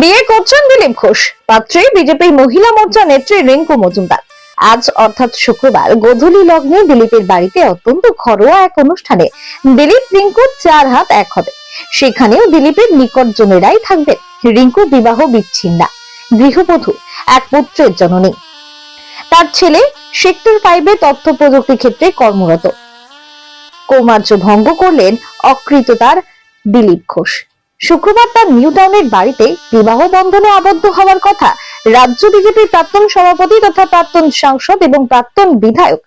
বিয়ে করছেন দিলীপ ঘোষ। পাত্রে বিজেপির মহিলা মোর্চা নেত্রী রিঙ্কু মজুমদার। আজ অর্থাৎ শুক্রবার গোধূলি লগ্নে দিলীপের বাড়িতে অত্যন্ত ঘরোয়া এক অনুষ্ঠানে দিলীপ রিঙ্কুর চার হাত এক হবে। সেখানেও দিলীপের নিকটজনেরাই থাকবেন রিঙ্কু বিবাহ বিচ্ছিন্না। গৃহবধূ, এক পুত্রের জননী। তার ছেলে সেক্টর ফাইভে তথ্য প্রযুক্তি ক্ষেত্রে কর্মরত। কৌমার্য ভঙ্গ করলেন অকৃততার দিলীপ ঘোষ। শুক্রবার তার নিউ টাউনের বাড়িতে বিবাহ বন্ধনে আবদ্ধ হওয়ার কথা রাজ্য বিজেপির প্রাক্তন সভাপতি তথা প্রাক্তন সাংসদ এবং প্রাক্তন বিধায়ক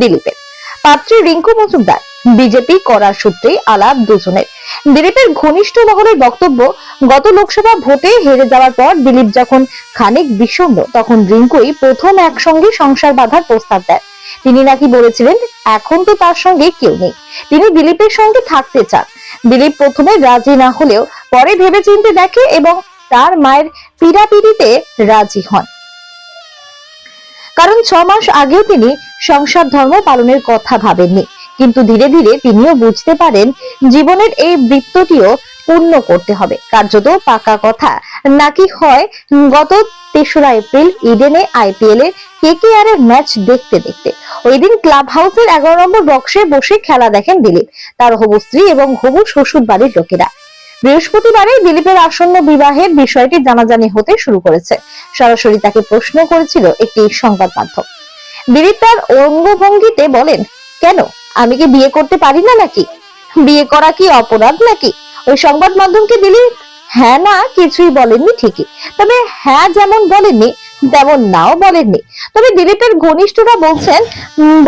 দিলীপের। পাত্রী রিঙ্কু মজুমদার, বিজেপি করার সূত্রে আলাপ দুজনের। দিলীপের ঘনিষ্ঠ মহলের বক্তব্য, গত লোকসভা ভোটে হেরে যাওয়ার পর দিলীপ যখন খানিক বিষণ্ণ, তখন রিঙ্কুই প্রথম একসঙ্গে সংসার বাঁধার প্রস্তাব দেয় তিনি নাকি বলেছিলেন, এখন তো তার সঙ্গে কেউ নেই। তিনি দিলীপের সঙ্গে থাকতে চান। দিলীপ প্রথমে রাজি না হলেও পরে ভেবেচিন্তে দেখে এবং তার মায়ের পীড়াপিড়িতে রাজি হন। কারণ ছ মাস আগেও তিনি সংসার ধর্ম পালনের কথা ভাবেননি। কিন্তু ধীরে ধীরে তিনিও বুঝতে পারেন, জীবনের এই বৃত্তটিও পূর্ণ করতে হবে। কার্যত পাকা কথা নাকি হয় গত তেসরা এপ্রিল ইডেনে আইপিএল এর কেকেআর এর ম্যাচ দেখতে দেখতে। ওই দিন ক্লাব হাউসের এগারো নম্বর বক্সে বসে খেলা দেখেন দিলীপ, তার হবু স্ত্রী এবং হবু শ্বশুর বাড়ির লোকেরা। বৃহস্পতিবারে দিলীপের আসন্ন বিবাহের বিষয়টি জানাজানি হতে শুরু করেছে। সরাসরি তাকে প্রশ্ন করেছিল একটি সংবাদ মাধ্যম। দিলীপ তার অঙ্গভঙ্গিতে বলেন, কেন? আমি কি বিয়ে করতে পারি না নাকি? বিয়ে করা কি অপরাধ নাকি? ওই সংবাদ মাধ্যমকে দিলীপ হ্যাঁ না, কিছুই বলেননি ঠিকই। তবে হ্যাঁ যেমন বলেননি, তেমন নাও বলেননি। তবে দিলীপের ঘনিষ্ঠরা বলছেন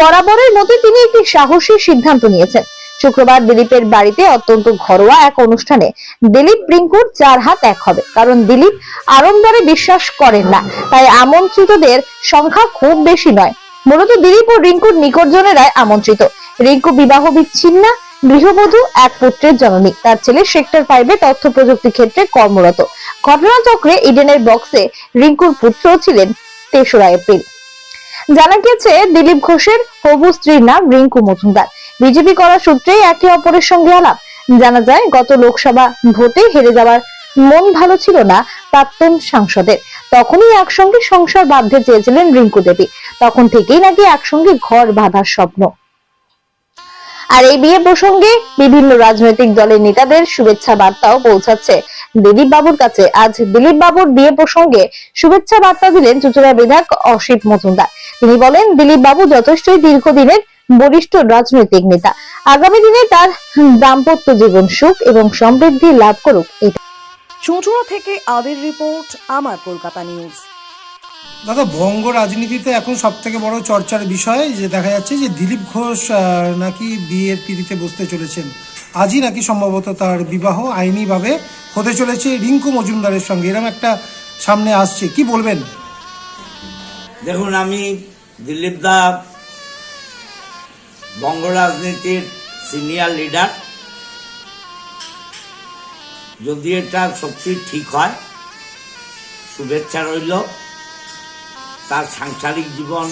বরাবরের মতো তিনি একটি সাহসী সিদ্ধান্ত নিয়েছেন। শুক্রবার দিলীপের বাড়িতে অত্যন্ত ঘরোয়া এক অনুষ্ঠানে দিলীপ রিঙ্কুর চার হাত এক হবে। কারণ দিলীপ আড়ম্বরে বিশ্বাস করেন না, তাই আমন্ত্রিতদের সংখ্যা খুব বেশি নয়। মূলত দিলীপ ও রিঙ্কুর নিকটজনেরাই আমন্ত্রিত। রিঙ্কু বিবাহ বিচ্ছিন্না গৃহবধূ এক পুত্রের জননী। তার ছেলে সেক্টর ফাইভে তথ্য প্রযুক্তি ক্ষেত্রে কর্মরত। ঘটনাচক্রে ইডেনের বক্সে রিঙ্কুর পুত্র ছিলেন তেসরা এপ্রিল। জানা গেছে দিলীপ ঘোষের হবু স্ত্রীর নাম রিঙ্কু মজুমদার। বিজেপি করার সূত্রেই একে অপরের সঙ্গে আলাপ। জানা যায়, গত লোকসভা ভোটে হেরে যাওয়ার মন ভালো ছিল না প্রাক্তন সাংসদের। তখনই একসঙ্গে সংসার বাঁধতে চেয়েছিলেন রিঙ্কু দেবী। তখন থেকেই নাকি একসঙ্গে ঘর বাঁধার স্বপ্ন। আর এই বিয়ে প্রসঙ্গে বিভিন্ন রাজনৈতিক দলের নেতাদের শুভেচ্ছা বার্তাও পৌঁছাচ্ছে। দিলীপ বাবুর কাছে আজ দিলীপ বাবুর বিয়ে প্রসঙ্গে শুভেচ্ছা বার্তা দিলেন চুচুড়া বিধায়ক অসিত মজুমদার। তিনি বলেন, দিলীপ বাবু যথেষ্টই দীর্ঘদিনের বরিষ্ঠ রাজনৈতিক নেতা। আগামী দিনে তার দাম্পত্য জীবন সুখ এবং সমৃদ্ধি লাভ করুক চুঁচুড়া থেকে আবির রিপোর্ট, আমার কলকাতা নিউজ। দাদা, বঙ্গ রাজনীতিতে এখন সব থেকে বড় চর্চার বিষয় যে দেখা যাচ্ছে যে দিলীপ ঘোষ নাকি বিয়ের পিড়িতে বসতে চলেছেন। আজই নাকি সম্ভবত তার বিবাহ আইনিভাবে হতে চলেছে রিঙ্কু মজুমদারের সঙ্গে। এরকম একটা সামনে আসছে। কি বলবেন? দেখুন, আমি দিলীপ দা বঙ্গ রাজনীতির সিনিয়র লিডার। যদি এটা সত্যি ঠিক হয়, শুভেচ্ছা রইল। তার সাংসারিক জীবন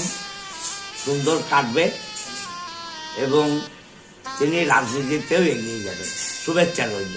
সুন্দর কাটবে এবং তিনি রাজনীতিতেও এগিয়ে যাবেন। শুভেচ্ছা রইল।